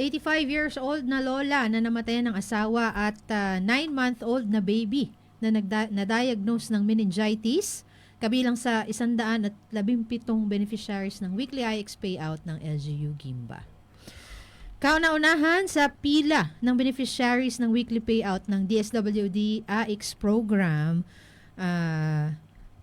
85 years old na lola na namatayan ng asawa at 9-month-old na baby na na-diagnose ng meningitis kabilang sa 117 beneficiaries ng weekly IX payout ng LGU Gimba. Kauna-unahan sa pila ng beneficiaries ng weekly payout ng DSWD AX program, ah,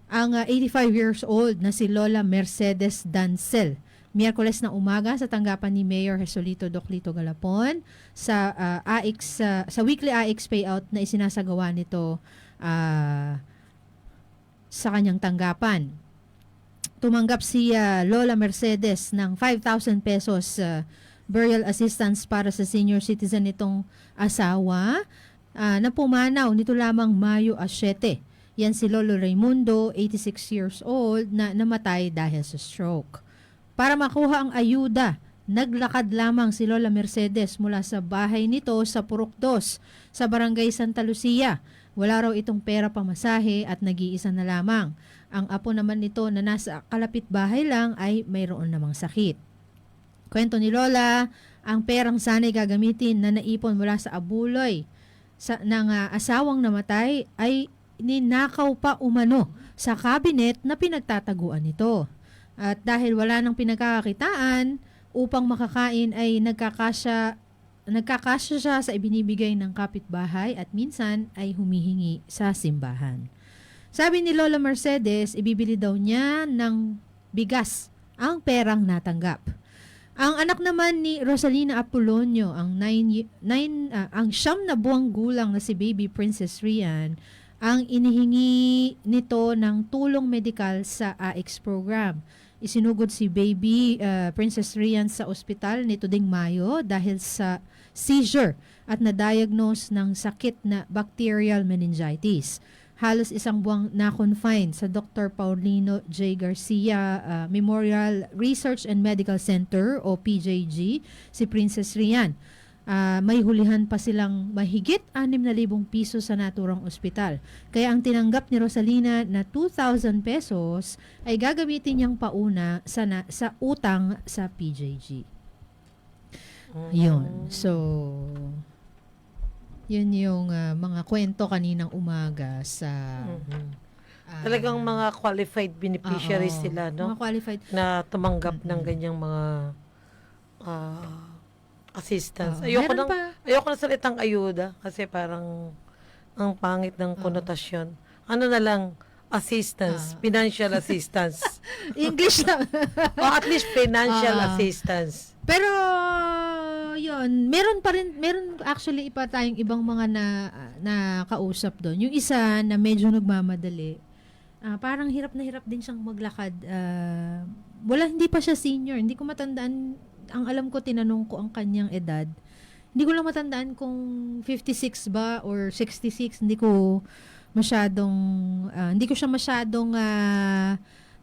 ang ah, 85 years old na si Lola Mercedes Dancel. Miyerkules na umaga sa tanggapan ni Mayor Jesolito Doclito Galapon sa ah, AX ah, sa weekly AX payout na isinasagawa nito ah, sa kanyang tanggapan. Tumanggap si ah, Lola Mercedes ng 5,000 pesos ah, burial assistance para sa senior citizen nitong asawa ah, na pumanaw nito lamang Mayo 7. Yan si Lolo Raimundo, 86 years old, na namatay dahil sa stroke. Para makuha ang ayuda, naglakad lamang si Lola Mercedes mula sa bahay nito sa Purok 2 sa Barangay Santa Lucia. Wala raw itong pera pamasahe at nag-iisa na lamang. Ang apo naman nito na nasa kalapit bahay lang ay mayroon namang sakit. Kwento ni Lola, ang perang sanay gagamitin na naipon mula sa abuloy sa, ng ah, asawang namatay ay ninakaw pa umano sa kabinet na pinagtataguan nito. At dahil wala nang pinagkakakitaan, upang makakain ay nagkakasya nagkakasya siya sa ibinibigay ng kapitbahay at minsan ay humihingi sa simbahan. Sabi ni Lola Mercedes, ibibili daw niya ng bigas ang perang natanggap. Ang anak naman ni Rosalina Apolonio, ang nine, nine, ah, ang siyam na buwang gulang na si baby Princess Rian, ang inihingi nito ng tulong medikal sa AX program. Isinugod si baby ah, Princess Rian sa ospital nito ding Mayo dahil sa seizure at na-diagnose ng sakit na bacterial meningitis. Halos isang buwang na-confine sa Dr. Paulino J. Garcia ah, Memorial Research and Medical Center o PJG si Princess Rian. Ah, may hulihan pa silang mahigit 6,000 piso sa naturang ospital. Kaya ang tinanggap ni Rosalina na 2,000 pesos ay gagamitin niyang pauna sa, na- sa utang sa PJG. Yun. So, yun yung ah, mga kwento kaninang umaga sa... Ah, Talagang mga qualified beneficiaries oo, sila, no? Mga qualified. Na tumanggap ng Mm-mm. ganyang mga ah, assistance. Oo. ayoko Meron nang pa. ayoko na salitang ayuda kasi parang ang pangit ng Oo. konotasyon. Ano na lang assistance, Ah. financial assistance. English na. o at least financial Ah. assistance. Pero yun, meron pa rin meron actually ipa tayong ibang mga na na kausap doon. Yung isa na medyo nagmamadali. ah, parang hirap na hirap din siyang maglakad. Ah, wala hindi pa siya senior. Hindi ko matandaan ang alam ko tinanong ko ang kanyang edad. Hindi ko lang matandaan kung 56 ba or 66. Hindi ko masyadong ah, hindi ko siya masyadong ah,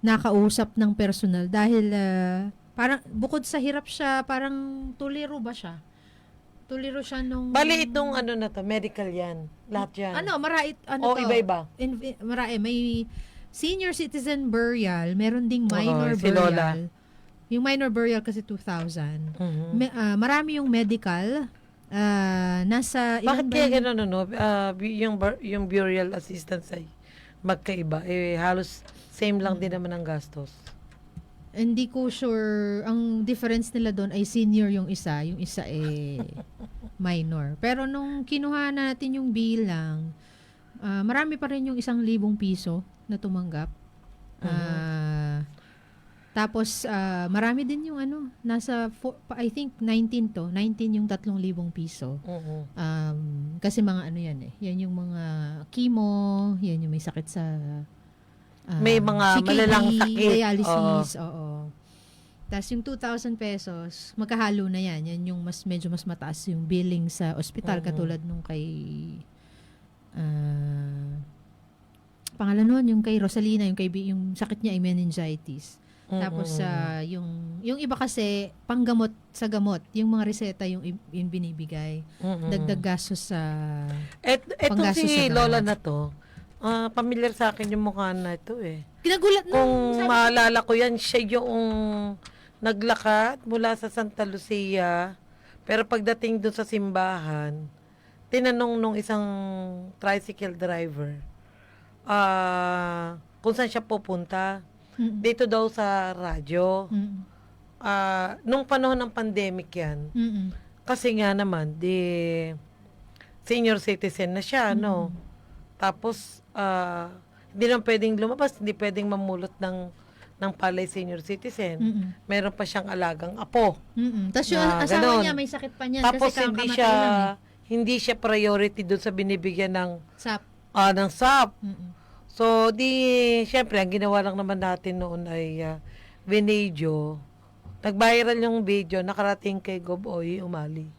nakausap ng personal dahil ah, parang bukod sa hirap siya, parang tuliro ba siya? Tuliro siya nung Bali itong ano na to, medical yan. Lahat yan. ano, marait ano o to? iba-iba. In, in- mara- eh, may senior citizen burial, meron ding minor si Lola. Yung minor burial kasi 2,000. Mhm. Me- ah, marami yung medical. ah, nasa Bakit ba kaya gano'n, ano, bu- yung, bur- yung burial assistance ay magkaiba? Eh, halos same lang din naman ang gastos. Hindi ko sure. Ang difference nila doon ay senior yung isa, yung isa eh minor. Pero nung kinuha na natin yung bilang, ah, marami pa rin yung isang libong piso na tumanggap. Ah, tapos ah, marami din yung ano, nasa four- I think 19 to, 19 yung tatlong libong piso. Mhm. Um, kasi mga ano yan eh. Yan yung mga chemo, yan yung may sakit sa ah, May mga CKD, malalang sakit. dialysis, oo. Tapos yung 2,000 pesos, magkahalo na yan. Yan yung mas medyo mas mataas yung billing sa ospital Mhm. katulad nung kay ah pangalan nun, yung kay Rosalina, yung kay yung sakit niya ay meningitis. Tapos Mhm. sa yung yung iba kasi panggamot sa gamot, yung mga reseta yung, yung binibigay. Mhm. Dagdag gastos sa Et, etong panggastos si. Lola na to, ah, familiar sa akin yung mukha na ito eh. Kinagulat nung Kung sabi- maalala ko yan, siya yung naglakad mula sa Santa Lucia Pero pagdating doon sa simbahan, tinanong nung isang tricycle driver, ah, kung saan siya pupunta. Mm-mm. Dito daw sa radyo. Mm-mm. Ah, nung panahon ng pandemic yan, Mm-mm. kasi nga naman, di senior citizen na siya, no? Tapos, ah, hindi lang pwedeng lumabas, hindi pwedeng mamulot ng ng palay senior citizen. Mm-mm. Meron pa siyang alagang apo. Mm-mm. Tapos yung Na asawa ganon. niya may sakit pa niyan Tapos kasi hindi kakamatay siya lang eh. hindi siya priority doon sa binibigyan ng Sap. ah, ng SAP. Mm-mm. So, di, syempre, ang ginawa lang naman natin noon ay uh, video. Nag-viral yung video, nakarating kay Gob Oy Umali.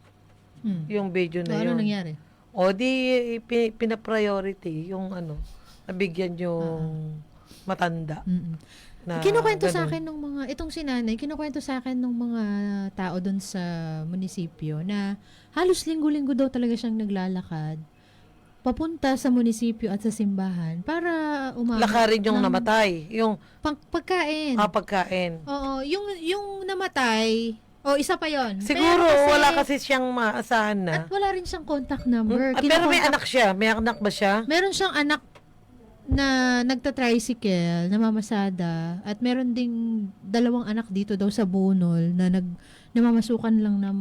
Mm. Yung video So, na ano yun. nangyari? O di, pi- pina-priority yung ano, nabigyan yung matanda. Mm-mm. Na kinukwento sa ganun. akin ng mga, itong sinanay, kinukwento sa akin ng mga tao doon sa munisipyo na halos linggo-linggo daw talaga siyang naglalakad papunta sa munisipyo at sa simbahan para umabot Lakarin yung ng namatay. Yung pang- pagkain. ah, pagkain. Oo, yung yung namatay, o isa pa yon. Siguro, wala kasi siyang maasahan na. At wala rin siyang contact number. Ah, pero may anak siya. May anak ba siya? Meron siyang anak na nagta-tricycle, namamasada, at meron ding dalawang anak dito daw sa Bunol na nag namamasukan lang na,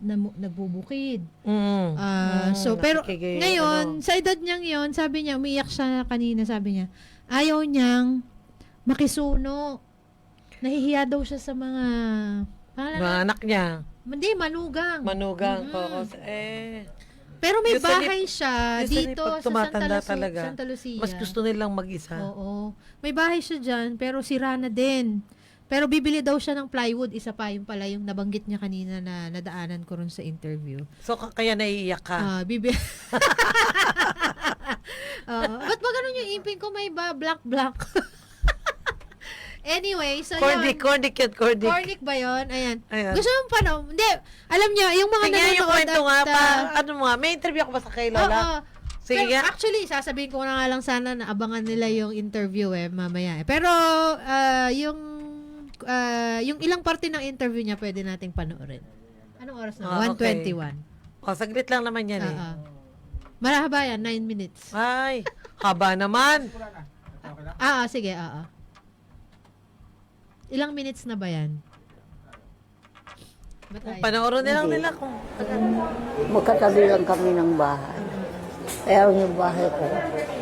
na nagbubukid. Mm. Mm, so pero nakikigay- ngayon, ano. sa edad niyang 'yon, sabi niya, umiyak siya kanina, sabi niya, ayaw niyang makisuno. Nahihiya daw siya sa mga pangalan Mga na- anak niya. hindi manugang. Manugang. Mm. Oo. Eh, Pero may bahay siya dito sa Santa, Lucia, talaga, Santa Lucia. mas gusto nilang mag-isa. Oo. May bahay siya dyan, pero sira na din. Pero bibili daw siya ng plywood. Isa pa, yung pala yung nabanggit niya kanina na nadaanan ko rin sa interview. So, ka- kaya naiiyak ka. Ah, bibi... Oo. ba't ba ganun yung imping ko? May ba? Black, black. anyway, so cordic, yun. cordic yun, cordic. Cornic ba yun? Ayan. Ayan. Gusto mo pa no? Hindi. Alam niyo, yung mga nga yung kwento nga, pa, ah, ano nga, may interview ako ba sa kay Oo. Lola? Sige Pero actually, sasabihin ko na nga lang sana na abangan nila yung interview eh, mamaya. eh. Pero, ah, yung, ah, yung ilang parte ng interview niya pwede nating panoorin. Anong oras na? Ah, okay. 121. O, saglit lang naman yan eh. Oo. Marahaba yan, 9 minutes. Ay, haba naman. Ah, ah, sige, oo. Ilang minutes na ba yan? Ba't ayaw? Panoorin nilang nila kung... Magkatabi lang kami ng bahay. Kaya yung bahay ko,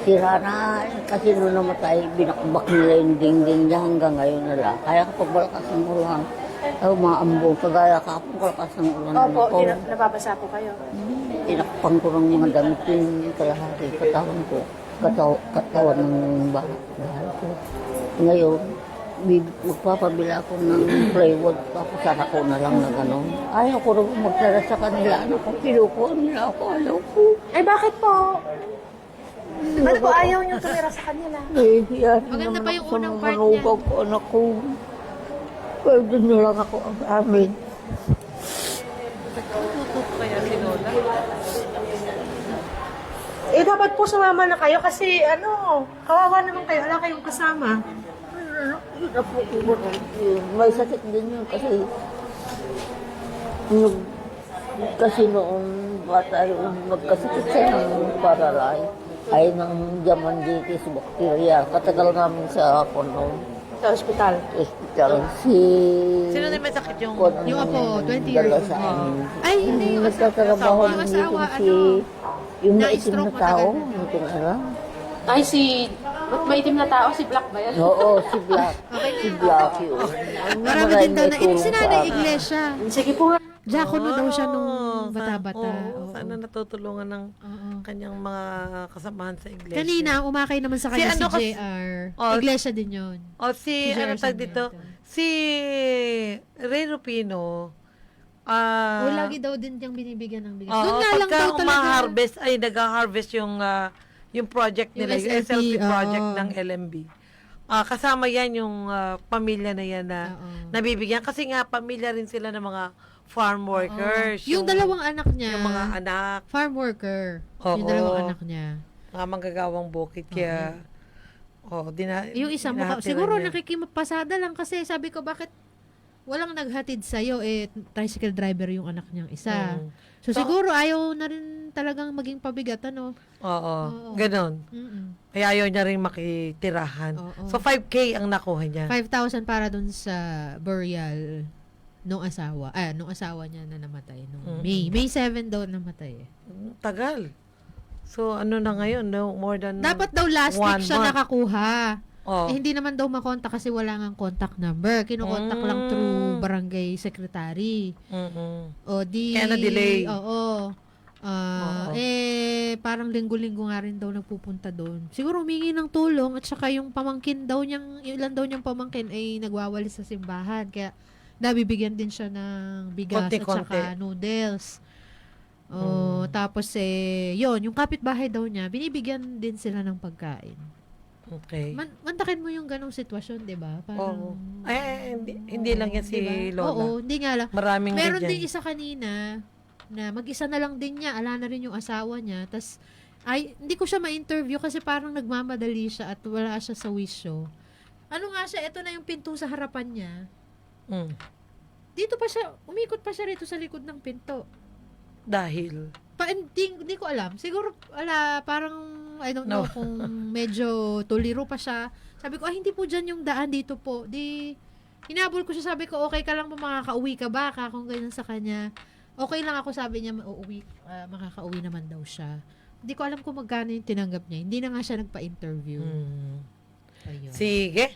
sira na. Kasi nung namatay, binakbak nila yung dingding niya hanggang ngayon nila. Kaya kapag malakas ng ulan, ay umaambong. Kagaya kapag malakas ng ulan. Opo, ako, tina- nababasa po kayo. tinakpan ko ng mga damit yung kalahati, katawan ko. Kataw, katawan ng bahay, bahay ko. Ngayon, magpapabila ako ng plywood, tapos anak ko na lang na gano'n. Ayaw ko rin magtara sa kanila. Anak ko, kinukuha nila ako. Ayaw ko. Ay, bakit po? Ano po ayaw niyo tumira sa kanila? Eh, yan Maganda naman pa yung ako sa unang mga part manugang ko, anak ko. Pwede nyo lang ako ang amin. Tutup kaya si Lola. Eh, dapat po sumama na kayo kasi ano, kawawa naman kayo. Wala kayong kasama. May sakit din yun kasi yung, kasi noong bata yung nagkasakit siya ng paralay ay ng diamanditis bacteria. Katagal namin sa kono, Sa ospital. hospital. Si... Sino na may sakit yung... Yung apo, 20 years old. Ay, hindi yung asawa. Nagtatrabaho Yung din asawa, dito si... ano, Yung na-stroke na tao, hindi ko alam. Ay, si... Ba't maitim na tao? Si Black ba yan? Oo, si Black. Okay si. Black yun. Ang Marami din daw na. may tulong Ini sila sa na akin. iglesia. Sige po nga. Diakono daw siya nung Oo, bata-bata. Oo, sana natutulungan ng kanyang mga kasamahan sa iglesia. Kanina, umakay naman sa kanya si, Si ano kas- JR. Oh, iglesia din yun. O si, Si ano tag dito? Si Ray Rupino. Ah, o lagi daw din niyang binibigyan ng bigas. Oo, Doon nga lang pagka daw talaga. umaharvest, ay nag-harvest yung ah, yung project Yung nila, yung SLP, SLP project oo. ng LMB. Ah, kasama yan yung ah, pamilya na yan na Oo. nabibigyan. Kasi nga, pamilya rin sila ng mga farm workers. Yung, dalawang anak niya, Yung mga anak, farm worker. Yung Oo. dalawang anak niya. mga manggagawang bukid. Kaya, oh, dina, Yung isa mo, siguro niya. nakikipasada lang kasi sabi ko, bakit walang naghatid sa'yo, eh, tricycle driver yung anak niyang isa. Mm. So, So- siguro ayaw na rin talagang maging pabigat, ano? Oo, Oo. ganon. Mm-mm. Kaya ayaw niya rin makitirahan. Oo. So, 5K ang nakuha niya. 5,000 para dun sa burial nung asawa. Ah, nung asawa niya na namatay. Nung. May. May 7 daw namatay eh. Mm, Tagal. So, ano na ngayon? No? More than... Dapat daw last one week siya month. nakakuha. Oh. Eh, hindi naman daw makontak kasi wala nga contact number. Kinokontak lang Mm. through barangay secretary. Mm-mm. O di... Kaya na-delay. Oo. Ah, Oo. eh, parang linggo-linggo nga rin daw nagpupunta doon. Siguro humingi ng tulong at saka yung pamangkin daw niyang, ilan daw niyang pamangkin ay nagwawalis sa simbahan. Kaya nabibigyan din siya ng bigas at Konti-konti. saka noodles. Oh, tapos eh, yon yung kapitbahay daw niya, binibigyan din sila ng pagkain. Okay. Man, mantakin mo yung ganong sitwasyon, 'di ba? Parang Oo. Eh, hindi, hindi lang yan si Diba? Lola. Oo, hindi nga lang. Maraming Meron din isa kanina na mag-isa na lang din niya, ala na rin yung asawa niya. Tas ay hindi ko siya ma-interview kasi parang nagmamadali siya at wala siya sa wisyo. Ano nga siya, ito na yung pinto sa harapan niya. Mm. Dito pa siya, umikot pa siya rito sa likod ng pinto. Dahil. Pa, hindi, hindi ko alam. Siguro, ala, parang, I don't know No. kung medyo tuliro pa siya. Sabi ko, ah, hindi po dyan yung daan dito po. Di, hinabol ko siya, sabi ko, okay ka lang ba, makakauwi ka ba? Ka, kung ganyan sa kanya. Okay lang ako, sabi niya, uuwi, ah, makakauwi naman daw siya. Hindi ko alam kung magkano yung tinanggap niya. Hindi na nga siya nagpa-interview. Mm. Ayun. Sige.